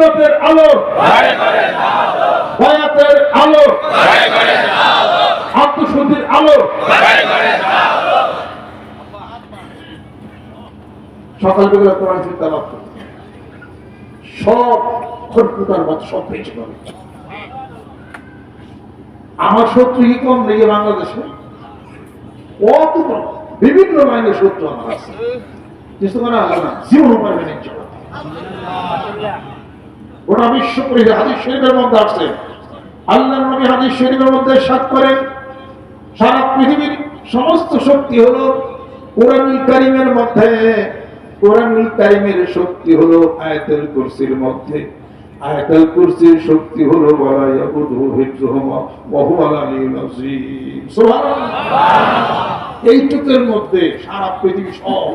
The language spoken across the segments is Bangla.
সুন্নতের আলো। বয়াতের আলো। আত্মশুদ্ধির আলো। সকালবেলা কোরআন শরীফ তেলাওয়াত করতে সব খরকুটার মতো সব যাবে আমার শত্রু কি কম নেই বাংলাদেশে? কত বিভিন্ন লাইনের শত্রু আমার আছে। কিছু মানে আল্লাহ না জীবন পারবে না ইনশাআল্লাহ। গোটা বিশ্ব পরিচয় হাদিস শরীফের মধ্যে আসছে আল্লাহ নবী হাদিস শরীফের মধ্যে সাত করেন। সারা পৃথিবীর সমস্ত শক্তি হলো কোরআনুল কারিমের মধ্যে। কোরআনুল কারিমের শক্তি হলো আয়াতুল কুরসির মধ্যে। আয়াতুল কুরসির শক্তি হলো, ওয়ালা ইয়াকুদু হিফযুহুমা ওয়া হুয়াল আলিয়্যুল আযীম। সুবহানাল্লাহ। এইটুকুর মধ্যে সারা পৃথিবী সব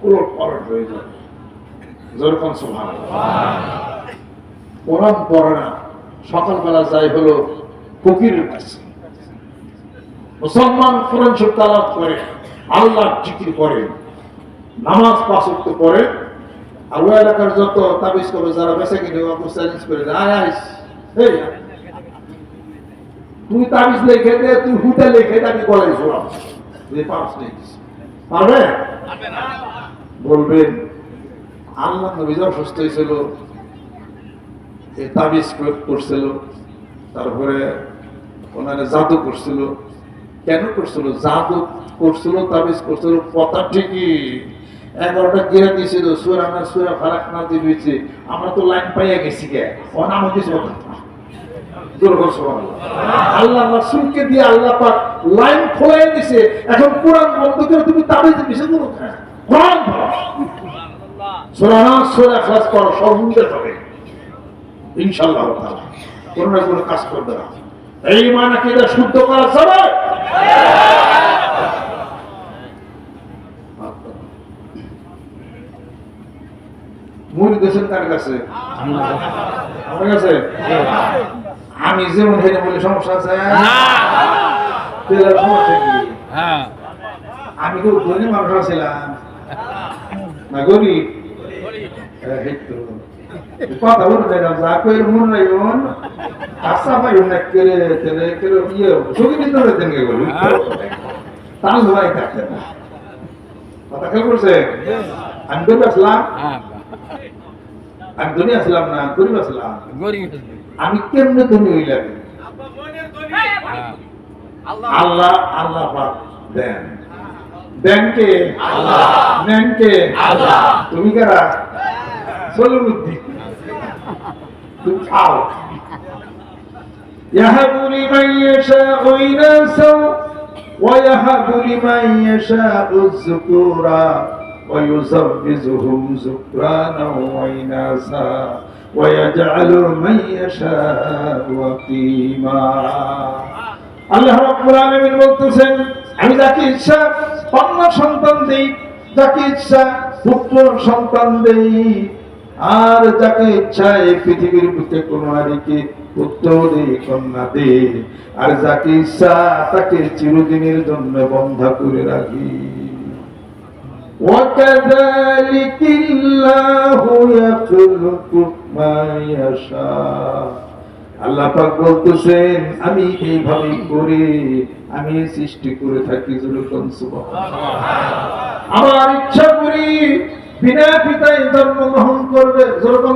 পুরো পালট হয়ে যাবে যেরকম সুবহানাল্লাহ। কোরআন পড়ে না সকালবেলা যাই হলো ফকিরের কাছে। মুসলমান কোরআন শরীফ করে আল্লাহ জিকির করে নামাজ ওয়াক্ত পড়ে আর ওই এলাকার যত তাবিজ করবে যারা বেঁচে কিনে অত চ্যালেঞ্জ করে আয় আইস তুই তাবিজ লিখে দে তুই হুটে লিখে দে আমি গলায় তুই পারস নেই পারবে? বলবেন আল্লাহ নবী যখন সুস্থ হয়েছিল। এই তাবিজ করছিল, তারপরে ওনারা জাদু করছিল। কেন করছিল? জাদু করছিল, তাবিজ করছিল, কথা ঠিকই। এগারোটা গিরা দিয়েছিল সুরা না, সুরা ফারাক না দিয়েছে আমরা তো লাইন পাইয়া গেছি গে। ও নাম কিছু আল্লাহ রাসূলকে দিয়ে আল্লাহ লাইন দিছে। এখন করে তুমি তাবিজ পড়ো। সব হবে ইনশাআল্লাহ তাআলা কোনো না কোনো কাজ করবে না। এই মানে কি এটা শুদ্ধ করা যাবে মুড়ি দেশের কার কাছে? আমার কাছে? আমি যেমন হেরে বলে সমস্যা আছে? তেলের সমস্যা কি? হ্যাঁ। আমি তো ধনী মানুষ আছিলাম। না গরিব? তো। কথা বলতে চাইলাম যা কই মন নাই মন আশা পাই না করে তেলে করে ইয়ে সুখী দিতে হবে তেনকে তাল ভাই থাকতে না কথা খেয়াল করছে আমি গরিব আসলাম হ্যাঁ আমি ধনী আসলাম না গরিব আসলাম আমি কেমনে ধনী হইলাম আল্লাহ আল্লাহ পাক দেন দেনকে নেনকে তুমি কারা চলো বুদ্ধি তুমি খাও يهب لمن يشاء إناثا ويهب لمن يشاء الذكورا ويزوجهم ذكرانا وإناثا ويجعل من يشاء وقيما আল্লাহ রাব্বুল আলামিন বলতেছেন আমি যাকে ইচ্ছা কন্যা সন্তান দেই যাকে ইচ্ছা পুত্র সন্তান দেই আর যাকে ইচ্ছা এই পৃথিবীর বুকে কোন নারীকে পুত্র দেই কন্যা দে আর যাকে ইচ্ছা তাকে চিরদিনের জন্য বন্ধ করে রাখি وكذلك الله يخلق ما يشاء আল্লাহ পাক বলতেছেন আমি এইভাবে করে আমি সৃষ্টি করে থাকি যেরকম আমার ইচ্ছা করি বিনা পিতায় জন্মগ্রহণ করবে যেরকম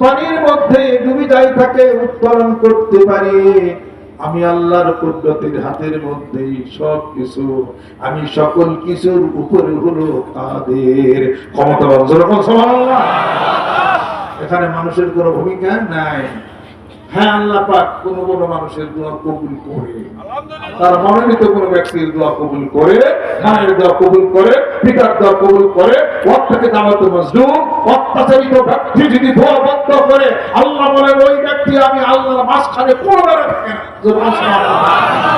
পানির মধ্যে ডুবি যাই থাকে উত্তোলন করতে পারি। আমি আল্লাহর কুদরতের হাতের মধ্যে সব কিছু, আমি সকল কিছুর উপরে হলো তাদের ক্ষমতা এখানে মানুষের কোনো ভূমিকা নাই। হ্যাঁ আল্লাহ পাক কোনো কোনো মানুষের দোয়া কবুল করে। তার মনোনীত কোন ব্যক্তির দোয়া কবুল করে মায়ের দোয়া কবুল করে পিতার দোয়া কবুল করে ওর থেকে দামাত মজলুম অত্যাচারিত ব্যক্তি যদি দোয়া বন্ধ করে আল্লাহ বলেন ওই ব্যক্তি আমি আল্লাহর মাঝখানে কোনোবারে থাকে না। বল।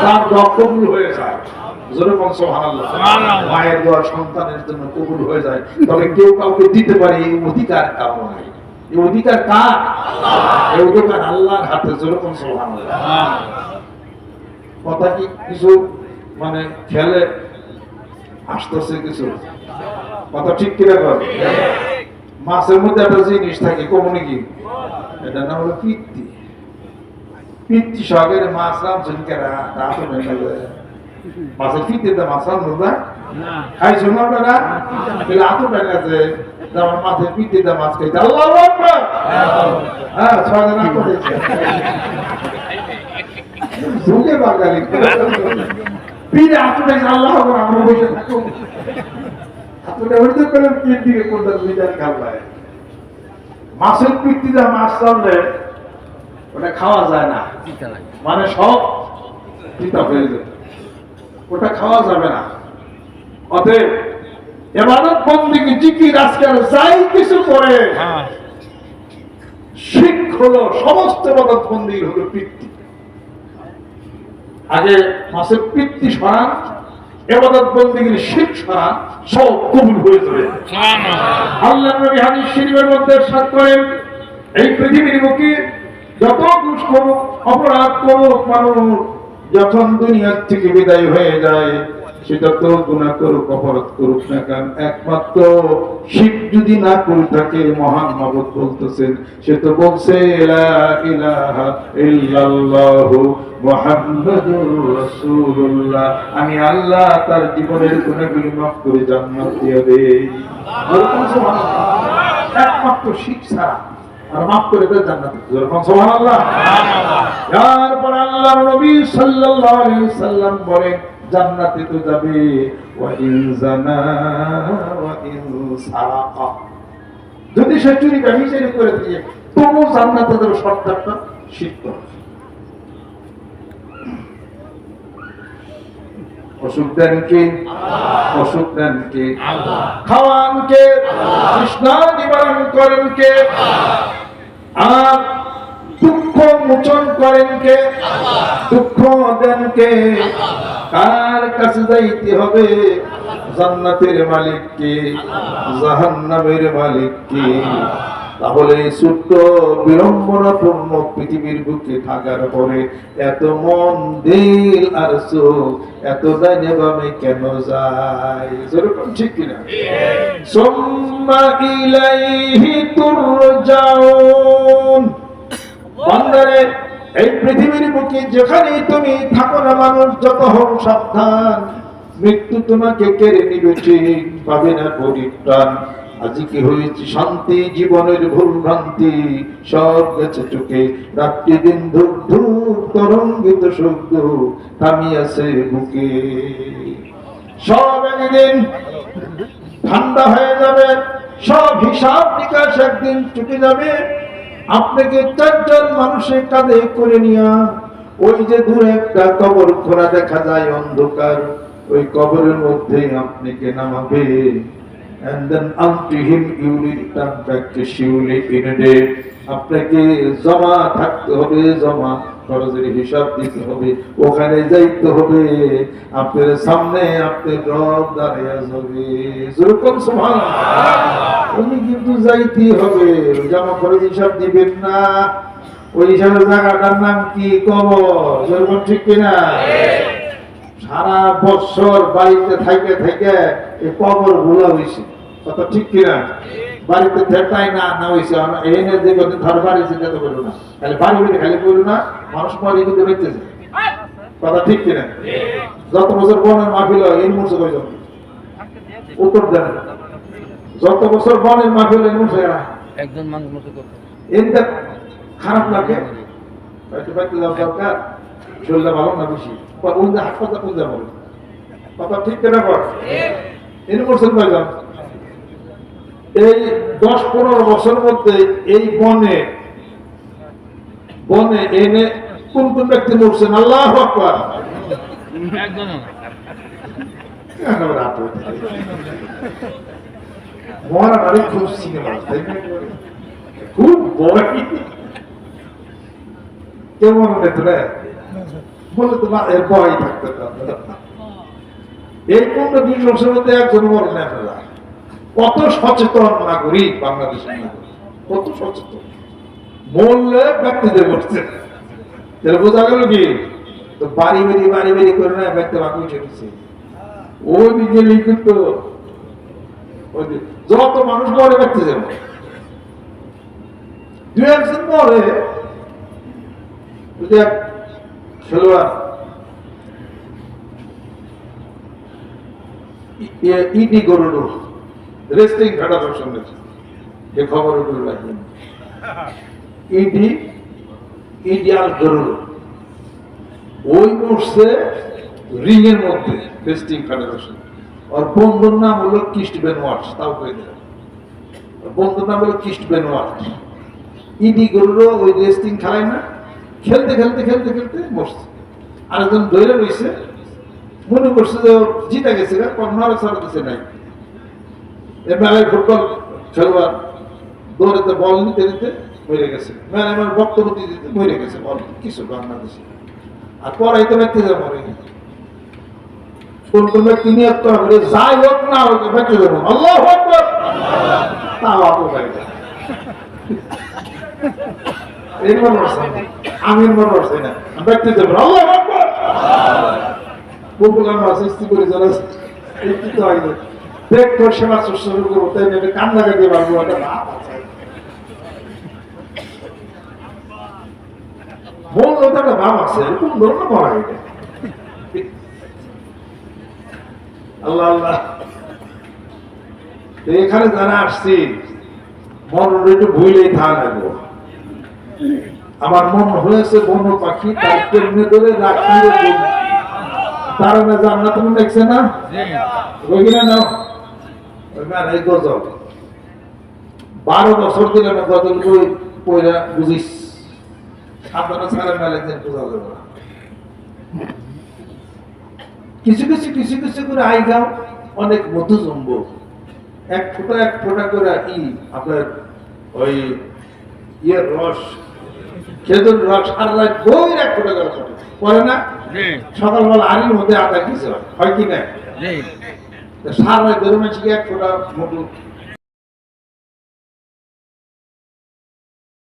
তার দোয়া কবুল হয়ে যায়। বল। মায়ের দোয়া সন্তানের জন্য কবুল হয়ে যায়। তবে কেউ কাউকে দিতে পারে এই অধিকার কারও নাই। এই অধিকার কার? এই অধিকার আল্লাহর হাতে বল সুবহানাল্লাহ। কথা কি কিছু? মানে খেলে আসতেছে কিছু? কথা ঠিক কিনা কর? মাছের মধ্যে একটা জিনিস থাকে কমনে কি? এটা নাম হলো পিত্তি। পিত্তি সহকারে মাছ রামছেন কেরা? মাছের পিত্তিতে মাছ তাহলে আতো মাছের আল্লাহ হ্যাঁ ছয় জন আতো ঢুকে বাঙালি। পীরে হাতুড়ে আল্লাহ আমরা বসে থাকো হাতুড়ে হইতে করে পীর দিকে কোনটা মাছের মাছ চাললে ওটা খাওয়া যায় না। মানে সব পিতা হয়ে যায়। ওটা খাওয়া যাবে না। অতএব এবাদত বন্দিকে জিকির আজকাল যাই কিছু করে শিখ হলো সমস্ত এবাদত বন্দি হলো পিত্তি আগে মাসের পিতৃ সরান এবাদত বন্দীগীর শিখ সরান সব কবুল হয়ে যাবে। আল্লাহ নবী হাদিস শরীফের মধ্যে সাত করেন এই পৃথিবীর বুকে যত দুষ করুক অপরাধ করুক মানুষ যখন দুনিয়ার থেকে বিদায় হয়ে যায় সে যত গুণা করুক অপরাধ করুক না কেন? একমাত্র শিখ যদি না করে থাকে মহান মাবুদ বলতেছেন সে তো বলছে আমি আল্লাহ তার জীবনের গুণাগুলি মাফ করে জান্নাত দিয়ে দেই। একমাত্র শিখ ছাড়া। আর মাফ করে দেয় জান্নাত। সুবহানাল্লাহ। তারপর আল্লাহ নবী সাল্লাল্লাহু আলাইহি সাল্লাম বলেন জান্নাতে তো যাবে ওয়া ইন জানা ওয়া ইন সারাকা। যদি সে চুরি ব্যবচারি করে দিয়ে তবু জান্নাতে শিখতে অসুখ দেন কে? অসুখ দেন কে? খাওয়ান কে? তৃষ্ণা নিবারণ করেন কে? আর দুঃখ মোচন করেন কে? দুঃখ দেন কে? কার কাছে যাইতে হবে? জান্নাতের মালিক কে? জাহান্নামের মালিক কে? তাহলে এই ছোট্ট বিড়ম্বনাপূর্ণ পৃথিবীর বুকে থাকার পরে এত মন দিল আর চোখ এত ডাইনে বামে কেন যায়? যেরকম ঠিক কিনা? সুম্মা ইলাইহি বান্দারে এই পৃথিবীর বুকে যেখানে তুমি থাকো না মানুষ, যত হোক সাবধান। মৃত্যু তোমাকে কেড়ে নিবে ঠিক, পাবে না পরিত্রাণ হয়েছে? শান্তি, জীবনের ভুল ভ্রান্তি সব গেছে চোখে। রাত্রি দিন ধূপ ধূপ, তরঙ্গিত শব্দ থামিয়াছে বুকে। সব একদিন ঠান্ডা হয়ে যাবে, সব হিসাব নিকাশ একদিন চুকে যাবে। আপনাকে চারজন মানুষের কাঁধে করে নিয়া ওই যে দূরে একটা কবর খোলা দেখা যায় অন্ধকার, ওই কবরের মধ্যে আপনাকে নামাবে। And then unto him you will turn back to surely in a day. আপনাকে জমা থাকতে হবে, জমা খরচের হিসাব দিতে হবে। ওখানে যাইতে হবে, আপনার সামনে আপনার রব দাঁড়িয়ে যাবে। উনি কিন্তু যাইতে হবে, জমা খরচ হিসাব দিবেন না। ওই হিসাবে জায়গাটার নাম কি কবর? ঠিক কিনা? সারা বছর বাড়িতে থাইকে থাইকে এই কবর ভুলা হয়েছে কথা ঠিক কিনা? বাড়িতে থেটাই না না হয়েছে এনে যে কদিন ধর বাড়ি চিন্তা তো করল না। খালি বাড়ি বাড়ি খালি করল না মানুষ মরে কিন্তু বেঁচেছে কথা ঠিক কিনা? যত বছর বনের মাহফিল হয় এই মুহূর্তে কয়জন? উত্তর দেন। যত বছর বনের মাহফিল এই মুহূর্তে একজন মানুষ মতো করতে এনটা খারাপ লাগে হয়তো বাড়িতে যাওয়া দরকার শরীরটা ভালো না বেশি। উল্টা হাসপাতাল কোন যাব কথা ঠিক কেনা কর এর বছর কয়জন? এই দশ পনেরো বছর মধ্যে এই বনে বনে এনে কোন কোন ব্যক্তি মরছেন আল্লাহ আকবার একজনও না। একেবারে রাত হয়ে খুব সিনেমা? খুব বয় কেমন ভেতরে বলে তো না এর বয় থাকতে এই পনেরো বিশ বছরের মধ্যে একজন মরে না ফেলা কত সচেতন নাগরিক বাংলাদেশের নাগরিক? কত সচেতন? বললে ব্যক্তিদের মরছে। তাহলে বোঝা গেল কি? তো বাড়ি বাড়ি বাড়ি বাড়ি করে না ব্যক্তি বাকি দিচ্ছে ও নিজে লিখিত যত মানুষ মরে, ব্যক্তি যাবে দু একজন এক খেলোয়াড় ইডি গরুডু রেস্টিং ফেডারেশন এ খবর উঠল লাগবে ইডি ইডিয়াল গরুডু ওই মরছে রিং এর মধ্যে রেস্টিং ফেডারেশন। আর বন্ধুর নাম হলো কিস্ট বেনওয়াট তাও দিলাম ওর বন্ধুর নাম হলো কিস্ট বেনওয়াট ইডি গরুরও ওই রেস্টিং খেলায় না। খেলতে খেলতে খেলতে খেলতে মরছে। আরেকজন দৈরে রয়েছে। মনে করছে যে জিতে গেছে কর্নারে ছাড়া দিছে নাই। এ মেলায় ফুটবল খেলোয়াড় দৌড়েতে বল নিতে নিতে মরে গেছে। মেলায় আমার বক্তব্য দিতে দিতে মরে গেছে বল। কিছু বাংলাদেশে। আর পড়াইতে ব্যক্তি যা মরে গেছে। কোন কোন ব্যক্তি নিয়ে তো হবে যাই হোক না হোক, ব্যক্তি যাব। আল্লাহ তাও ভাই। এর মনে না। আমির মনে হচ্ছে না। ব্যক্তি যাব। আল্লাহ পপুলার মাছ ইস্তি করে যারা একটু তো আগে সেবা শুশ্রূষা করব তাই না? কান্না কাটিয়ে পারব একটা আছে। একটা ভাব আছে মরা এটা আল্লাহ আল্লাহ। এখানে যারা আসছি মন একটু ভুলেই থা লাগবো। আমার মন হয়েছে বন পাখি তার কেমনে ধরে রাখি তারা না জান্নাত মনে দেখছে না। ওইগুলা নাও। বারো বছর দিলে আমি গজল বই পয়রা বুঝিস। আপনারা সারা মেলে দিন বোঝা যাবে না। কিছু কিছু কিছু কিছু করে আই গাও অনেক মধু জম্ব এক ফোঁটা এক ফোঁটা করে ই আপনার ওই ইয়ের রস খেজুর রস আর রাত বই এক ফোঁটা করে পরে না। সকালবেলা আড়ির মধ্যে আধা কিছু হয় কি না। সারা গরু মাছকে এক ফোটা মোটু